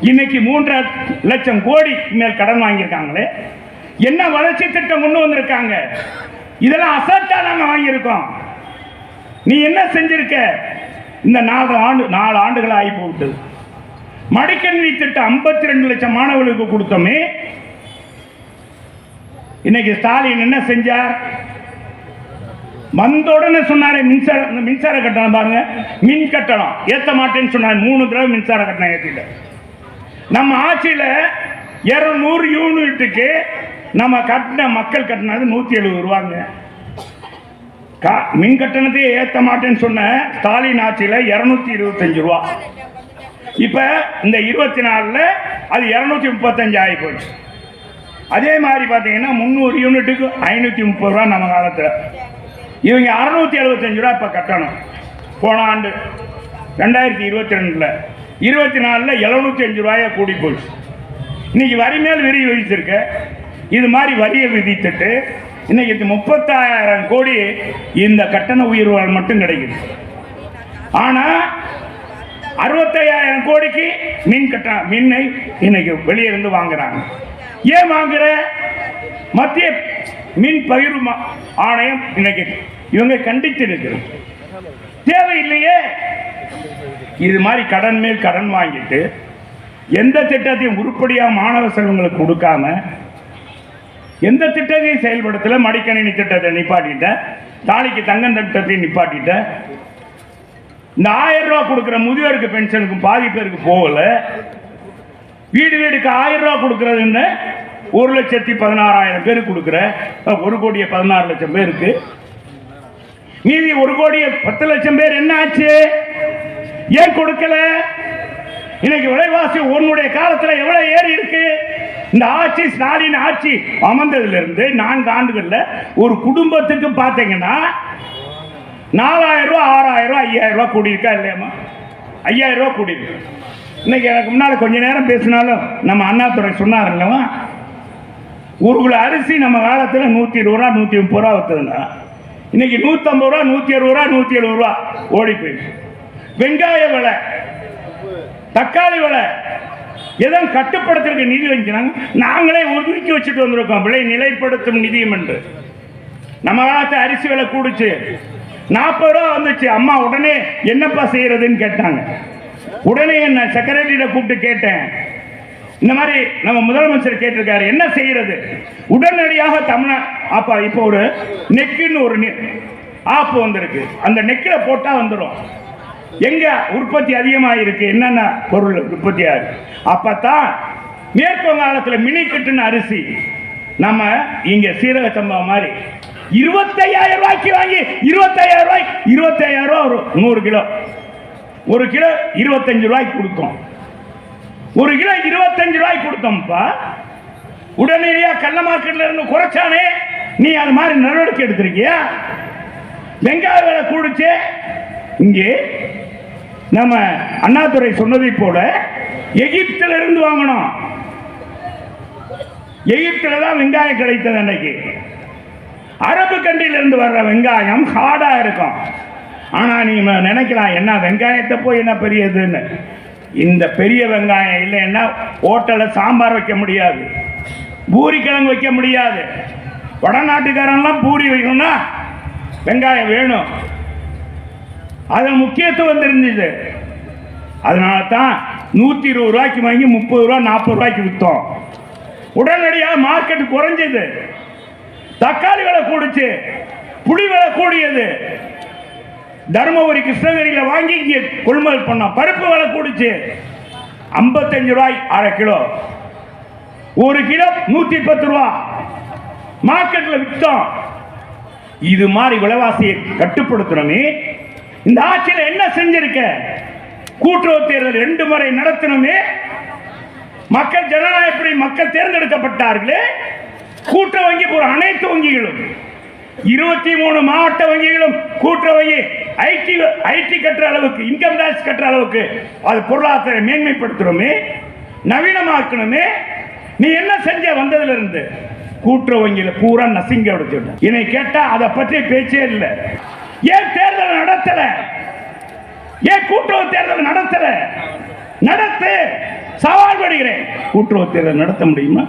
இன்னைக்கு மூன்றரை லட்சம் கோடி மேல் கடன் வாங்கியிருக்காங்களே. என்ன வளர்ச்சி திட்டம் கொண்டு வந்திருக்காங்க? இதெல்லாம் அசட்டா நாங்க வாங்கியிருக்கோம். நீ என்ன செஞ்சிருக்க? இந்த நாலு ஆண்டு நாலு ஆண்டுகள் ஆகி போட்டு மடிக்கணினி திட்டம் ஐம்பத்தி ரெண்டு லட்சம் மாணவர்களுக்கு கொடுத்தோமே. இன்னைக்கு ஸ்டாலின் என்ன செஞ்சார்? வந்த உடனே சொன்னாரே மின்சார இந்த மின்சார கட்டணம் பாருங்க. மின் கட்டணம் ஏற்ற மாட்டேன்னு சொன்னார். மூணு தடவை மின்சார கட்டணம் ஏற்றிட்ட நம்ம ஆட்சியில் இருநூறு யூனிட்டுக்கு நம்ம கட்டின மக்கள் கட்டினது நூற்றி எழுபது ரூபாங்க. கா- மின் கட்டணத்தையே ஏற்ற மாட்டேன்னு சொன்ன ஸ்டாலின் ஆட்சியில் இருநூத்தி இருபத்தஞ்சு ரூபா. இப்போ இந்த இருபத்தி நாலில் அது இரநூத்தி முப்பத்தஞ்சு ஆகி போச்சு. அதே மாதிரி பார்த்தீங்கன்னா முந்நூறு யூனிட்டுக்கு ஐநூற்றி முப்பது ரூபா நம்ம காலத்தில். இவங்க அறுநூத்தி எழுபத்தஞ்சு ரூபா இப்போ கட்டணும். போன ஆண்டு ரெண்டாயிரத்தி இருபத்தி ரெண்டில். இருபத்தி நாலில் எழுநூத்தி அஞ்சு ரூபாயா கூடி போச்சு இன்னைக்கு வரி மேல் வரி விதிச்சிருக்க. இது மாதிரி வரியை விதித்துட்டு இன்னைக்கு முப்பத்தாயிரம் கோடி இந்த கட்டண உயர்வுகள் மட்டும் கிடைக்குது. ஆனால் அறுபத்தையாயிரம் கோடிக்கு மின் கட்ட மின்னை இன்னைக்கு வெளியே இருந்து வாங்குறாங்க. ஏன் வாங்குற? மத்திய மின் பகிர்வு மா- ஆணையம் இன்னைக்கு இவங்க கண்டித்து இருக்கிறது தேவையில்லையே. இது மாதிரி கடன் மேல் கடன் வாங்கிட்டு எந்த திட்டத்தையும் உருப்படியாக மாணவ செல்வங்களுக்கு கொடுக்காம எந்த திட்டத்தையும் செயல்படுத்தல மடிக்கணினி திட்டத்தை நிப்பாட்டிட்ட தாலிக்கு தங்கம் திட்டத்தையும் நிப்பாட்டிட்ட. இந்த ஆயிரம் ரூபா கொடுக்குற முதியோருக்கு பென்ஷனுக்கு பாதி பேருக்கு போகல. வீடு வீடுக்கு ஆயிரம் ரூபா கொடுக்கறதுன்னு ஒரு லட்சத்தி பதினாறாயிரம் பேருக்கு கொடுக்குற ஒரு கோடியே பதினாறு லட்சம் பேருக்கு. மீதி ஒரு கோடியே பத்து லட்சம் பேர் என்ன ஆச்சு? ஏன் கொடுக்கல? இன்னைக்கு விலைவாசி உன்னுடைய காலத்தில் எவ்வளவு ஏறி இருக்கு? இந்த ஆட்சி ஸ்டாலின் ஆட்சி அமர்ந்ததிலிருந்து நான்கு ஆண்டுகள்ல ஒரு குடும்பத்துக்கு பார்த்தீங்கன்னா நாலாயிரம் ரூபா ஆறாயிரம் ரூபா ஐயாயிரம் ரூபா கூடியிருக்கா இல்லையாம்மா? ஐயாயிரம் ரூபா கூடியிருக்கு. இன்னைக்கு எனக்கு முன்னால் கொஞ்ச நேரம் பேசினாலும் நம்ம அண்ணாதுரை சொன்னார் இல்லவா ஒரு கிலோ அரிசி நம்ம காலத்தில் நூற்றி இருபது ரூபா நூற்றி முப்பது ரூபா விற்றுதுன்னா இன்னைக்கு நூற்றம்பது ரூபா நூற்றி அறுபது ரூபா நூற்றி எழுபது ரூபா ஓடி போயிடுச்சு. வெங்காய விலை தக்காளி விலை எதோ கட்டுப்படுத்துறதுக்கு நிதி வைக்கிறாங்க நாங்களே ஒதுக்கி வச்சுட்டு வந்திருக்கோம். விலை நிலைப்படுத்தும் நிதியம் என்று. நம்ம காலத்து அரிசி விலை கூடுச்சு. நாற்பது ரூபா வந்துச்சு. அம்மா உடனே என்னப்பா செய்யறதுன்னு கேட்டாங்க. உடனே என்ன செக்ரட்டரியிட கூப்பிட்டு கேட்டேன். இந்த மாதிரி நம்ம முதலமைச்சர் கேட்டிருக்காரு. என்ன செய்யறது? உடனடியாக தமிழ அப்பா இப்போ ஒரு நெக்குன்னு ஒரு ஆப் வந்திருக்கு. அந்த நெக்கில் போட்டா வந்துடும் எங்க உற்பத்தி அதிகமாக இருக்கு என்னென்ன பொருள் உற்பத்தி ஆகுது? அப்பத்தான் மேற்கு வங்காளத்தில் மினி அரிசி. நம்ம இங்க சீரக சம்பவம் மாதிரி இருபத்தையாயிரம் ரூபாய்க்கு வாங்கி இருபத்தையாயிரம் ரூபாய் இருபத்தையாயிரம் ரூபாய் ஒரு நூறு கிலோ. ஒரு கிலோ இருபத்தஞ்சு ரூபாய்க்கு கொடுத்தோம் ஒரு கிலோ இருபத்தஞ்சு ரூபாய்க்கு கொடுத்தோம்ப்பா. உடனடியா கள்ள மார்க்கெட்ல இருந்து குறைச்சானே நீ அது மாதிரி நடவடிக்கை எடுத்திருக்கியா? வெங்காய விலை கூடுச்சு. இங்கே நம்ம அண்ணாதுரை சொன்னதை போல எகிப்தில இருந்து வாங்கணும். எகிப்தில தான் வெங்காயம் கிடைத்தது அன்னைக்கு. அரபு கண்ட்ரில இருந்து வர்ற வெங்காயம் ஹார்டா இருக்கும். ஆனா நீ நினைக்கலாம் என்ன வெங்காயத்தை போய் என்ன பெரியதுன்னு. இந்த பெரிய வெங்காயம் இல்லைன்னா ஹோட்டலில் சாம்பார் வைக்க முடியாது. பூரி கிழங்கு வைக்க முடியாது. வடநாட்டுக்காரன்லாம் பூரி வைக்கணும்னா வெங்காயம் வேணும். அதில் முக்கியத்துவம் தெரிஞ்சது. அதனால தான் நூற்றி இருபது ரூபாய்க்கு வாங்கி முப்பது ரூபா நாற்பது ரூபாய்க்கு விற்றோம் உடனடியாக மார்க்கெட் குறைஞ்சது. தக்காளி விலை கூடுச்சு. புளி விலை கூடியது. தருமபுரி கிருஷ்ணகிரியில் வாங்கி இங்கே கொள்முதல் பண்ணோம். பருப்பு விலை கூடுச்சு. ஐம்பத்தஞ்சு ரூபாய் அரை கிலோ. ஒரு கிலோ நூற்றி பத்து ரூபா மார்க்கெட்டில் விற்றோம் இது மாதிரி விலைவாசியை கட்டுப்படுத்தணுமே இந்த ஆட்சியில் என்ன செஞ்சிருக்க? கூட்டுறவு தேர்தல் ரெண்டு முறை நடத்தணுமே. மக்கள் ஜனநாயகப்படி மக்கள் தேர்ந்தெடுக்கப்பட்டார்களே. கூட்டுறவு வங்கி போற அனைத்து வங்கிகளும் இருபத்தி மூணு மாவட்ட வங்கிகளும் கூட்டுறவு வங்கி ஐடி ஐடி கட்டுற அளவுக்கு இன்கம் டாக்ஸ் கட்டுற அளவுக்கு அது பொருளாதார மேன்மைப்படுத்தணுமே நவீனமாக்கணுமே. நீ என்ன செஞ்ச வந்ததுல இருந்து கூட்டுறவு வங்கியில பூரா நசிங்க அடிச்சுட்ட என்னை கேட்டா அதை பற்றி பேச்சே இல்லை. ஏன் நடத்தல. ஏன் கூட்டுறவு தேர்தல் நடத்தல? நடத்து. சவால் விடுகிறேன் கூட்டுறவு தேர்தல் நடத்த முடியுமா?